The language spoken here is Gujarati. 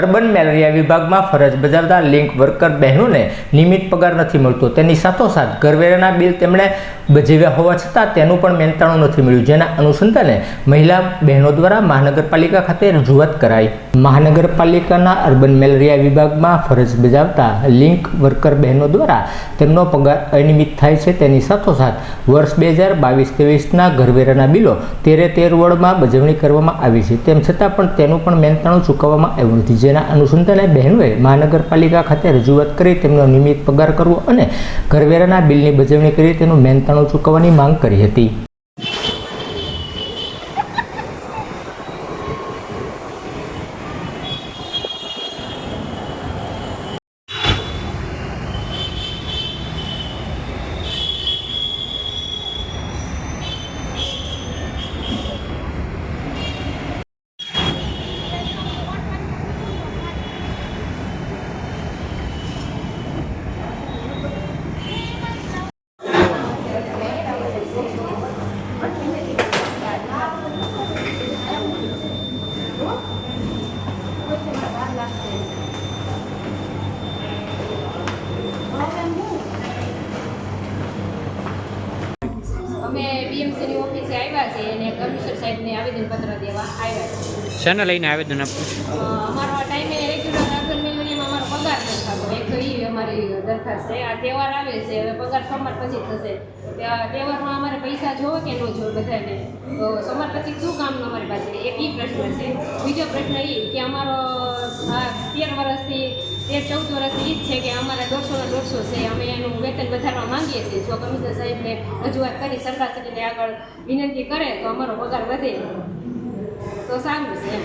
અર્બન મેલેરિયા વિભાગમાં ફરજ બજાવતા લિંક વર્કર બહેનોને નિયમિત પગાર નથી મળતો. તેની સાથોસાથ ઘરવેરાના બિલ તેમણે બજાવ્યા હોવા છતાં તેનું પણ મહેનતાણું નથી મળ્યું, જેના અનુસંધાને મહિલા બહેનો દ્વારા મહાનગરપાલિકા ખાતે રજૂઆત કરાઈ. મહાનગરપાલિકાના અર્બન મેલેરિયા વિભાગમાં ફરજ બજાવતા લિંક વર્કર બહેનો દ્વારા તેમનો પગાર અનિયમિત થાય છે. તેની સાથોસાથ વર્ષ બે હજાર બાવીસ ત્રેવીસના ઘરવેરાના બિલો તેરે તેર વોર્ડમાં બજવણી કરવામાં આવી છે. તેમ છતાં પણ તેનું પણ મેંતાણું ચૂકવવામાં આવ્યું નથી. જેના અનુસંધાને બહેનોએ મહાનગરપાલિકા ખાતે રજૂઆત કરી તેમનો નિયમિત પગાર કરવો અને ઘરવેરાના બિલની બજવણી કરી તેનું મહેનતાણું ચૂકવવાની માંગ કરી હતી. અમે બીએમસીની ઓફિસે આવ્યા છે અને કમિશનર સાહેબને આવેદનપત્ર દેવા આવ્યા છે. શાના લઈને આવેદન આપ્યું અમારો ટાઈમે રેગ્યુલર મિલિયનમાં અમારો પગાર નથી થતો એક તો એ અમારી દરખાસ્ત છે. આ તહેવાર આવે છે હવે પગાર સોમવાર પછી થશે. તો આ તહેવારમાં અમારે પૈસા જોવે કે ન જોવે બધાને? તો સોમવાર પછી શું કામ અમારી પાસે? એક એ પ્રશ્ન છે. બીજો પ્રશ્ન એ કે અમારો આ તેર વર્ષથી તેર ચૌદ વર્ષની એ જ છે કે અમારે દોઢસો ને દોઢસો છે. અમે એનું વેતન વધારવા માંગીએ છીએ. જો કમિશનર સાહેબને રજૂઆત કરી, સરકાર શ્રીને આગળ વિનંતી કરે, તો અમારો પગાર વધે. તો સારું છે